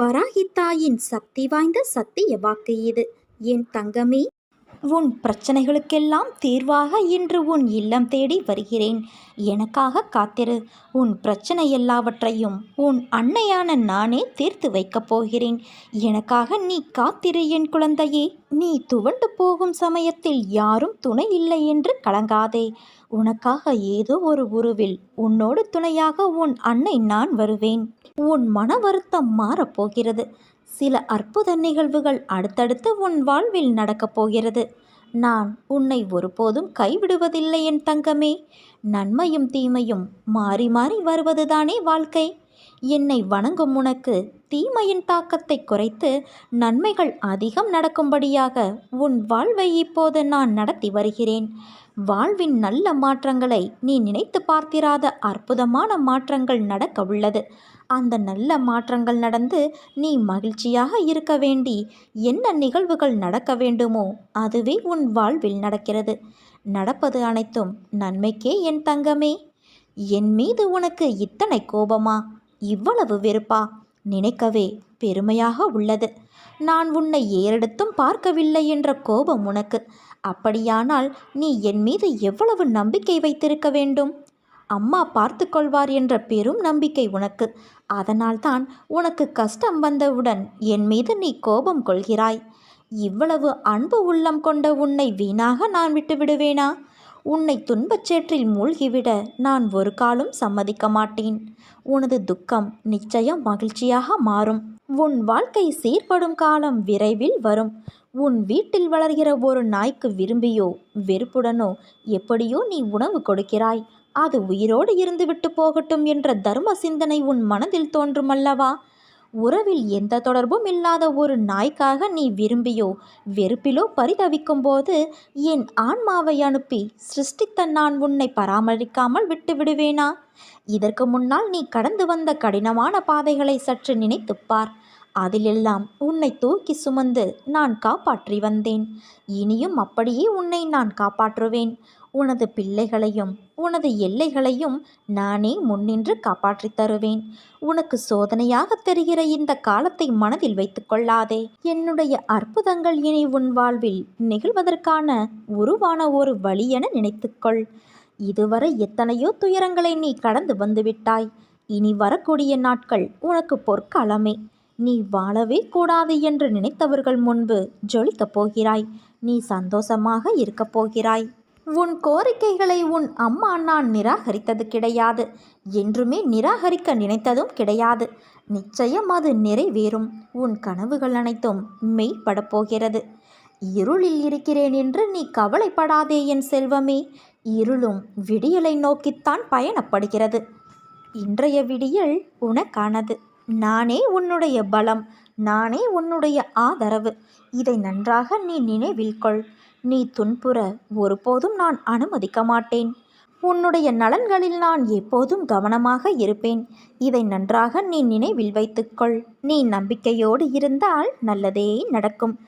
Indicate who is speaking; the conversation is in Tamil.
Speaker 1: வராகித்தாயின் சக்தி வாய்ந்த சத்திய வாக்கு இது. என் தங்கமே உன் பிரச்சனைகளுக்கெல்லாம் தீர்வாக இன்று உன் இல்லம் தேடி வருகிறேன். எனக்காக காத்திரு. உன் பிரச்சனை எல்லாவற்றையும் உன் அன்னையான நானே தீர்த்து வைக்கப் போகிறேன். எனக்காக நீ காத்திரு என் குழந்தையே. நீ துவண்டு போகும் சமயத்தில் யாரும் துணை இல்லை என்று கலங்காதே. உனக்காக ஏதோ ஒரு உருவில் உன்னோடு துணையாக உன் அன்னை நான் வருவேன். உன் மன வருத்தம் மாறப்போகிறது சில அற்புத நிகழ்வுகள் அடுத்தடுத்து உன் வாழ்வில் நடக்கப் போகிறது. நான் உன்னை ஒருபோதும் கைவிடுவதில்லை என் தங்கமே. நன்மையும் தீமையும் மாறி மாறி வருவதுதானே வாழ்க்கை. என்னை வணங்கும் உனக்கு தீமையின் தாக்கத்தை குறைத்து நன்மைகள் அதிகம் நடக்கும்படியாக உன் வாழ்வை இப்போது நான் நடத்தி வருகிறேன். வாழ்வின் நல்ல மாற்றங்களை நீ நினைத்து பார்த்திராத அற்புதமான மாற்றங்கள் நடக்க உள்ளது. அந்த நல்ல மாற்றங்கள் நடந்து நீ மகிழ்ச்சியாக இருக்க வேண்டி என்ன நிகழ்வுகள் நடக்க வேண்டுமோ அதுவே உன் வாழ்வில் நடக்கிறது. நடப்பது அனைத்தும் நன்மைக்கே என் தங்கமே. என் மீது உனக்கு இத்தனை கோபமா? இவ்வளவு வெறுப்பா? நினைக்கவே பெருமையாக உள்ளது. நான் உன்னை ஏறெடுத்தும் பார்க்கவில்லை என்ற கோபம் உனக்கு. அப்படியானால் நீ என் மீது எவ்வளவு நம்பிக்கை வைத்திருக்க வேண்டும்? அம்மா பார்த்து கொள்வார் என்ற பெரும் நம்பிக்கை உனக்கு. அதனால்தான் உனக்கு கஷ்டம் வந்தவுடன் என் மீது நீ கோபம் கொள்கிறாய். இவ்வளவு அன்பு உள்ளம் கொண்ட உன்னை வீணாக நான் விட்டுவிடுவேனா? உன்னை துன்பச் சேற்றில் மூழ்கிவிட நான் ஒரு காலம் சம்மதிக்க மாட்டேன். உனது துக்கம் நிச்சயம் மகிழ்ச்சியாக மாறும். உன் வாழ்க்கை சீர்படும் காலம் விரைவில் வரும். உன் வீட்டில் வளர்கிற ஒரு நாய்க்கு விரும்பியோ வெறுப்புடனோ எப்படியோ நீ உணவு கொடுக்கிறாய். அது உயிரோடு இருந்துவிட்டு போகட்டும் என்ற தர்ம சிந்தனை உன் மனதில் தோன்றுமல்லவா உறவில் எந்த தொடர்பும் இல்லாத ஒரு நாய்க்காக நீ விரும்பியோ வெறுப்பிலோ பரிதவிக்கும் போது என் ஆன்மாவை அனுப்பி சிருஷ்டித்த நான் உன்னை பராமரிக்காமல் விட்டு விடுவேனா? இதற்கு முன்னால் நீ கடந்து வந்த கடினமான பாதைகளை சற்று நினைத்துப்பார் அதிலெல்லாம் உன்னை தூக்கி சுமந்து நான் காப்பாற்றி வந்தேன். இனியும் அப்படியே உன்னை நான் காப்பாற்றுவேன். உனது பிள்ளைகளையும் உனது எல்லைகளையும் நானே முன்னின்று காப்பாற்றித் தருவேன். உனக்கு சோதனையாக தெரிகிற இந்த காலத்தை மனதில் வைத்துக்கொள்ளாதே என்னுடைய அற்புதங்கள் இனி உன் வாழ்வில் நிகழ்வதற்கான உருவான ஒரு வழி என நினைத்துக்கொள் இதுவரை எத்தனையோ துயரங்களை நீ கடந்து வந்துவிட்டாய். இனி வரக்கூடிய நாட்கள் உனக்கு பொற்காலமே. நீ வாழவே கூடாது என்று நினைத்தவர்கள் முன்பு ஜொலிக்கப் போகிறாய். நீ சந்தோஷமாக இருக்கப் போகிறாய். உன் கோரிக்கைகளை உன் அம்மா நான் நிராகரித்தது கிடையாது. என்றுமே நிராகரிக்க நினைத்ததும் கிடையாது. நிச்சயம் அது நிறைவேறும். உன் கனவுகள் அனைத்தும் மெய்ப்படப் போகிறது. இருளில் இருக்கிறேன் என்று நீ கவலைப்படாதே என் செல்வமே. இருளும் விடியலை நோக்கித்தான் பயணப்படுகிறது. இன்றைய விடியல் உனக்கானது. நானே உன்னுடைய பலம் நானே உன்னுடைய ஆதரவு. இதை நன்றாக நீ நினைவில் கொள். நீ துன்புற ஒருபோதும் நான் அனுமதிக்க மாட்டேன். உன்னுடைய நலன்களில் நான் எப்போதும் கவனமாக இருப்பேன். இதை நன்றாக நீ நினைவில் வைத்துக்கொள் நீ நம்பிக்கையோடு இருந்தால் நல்லதே நடக்கும்.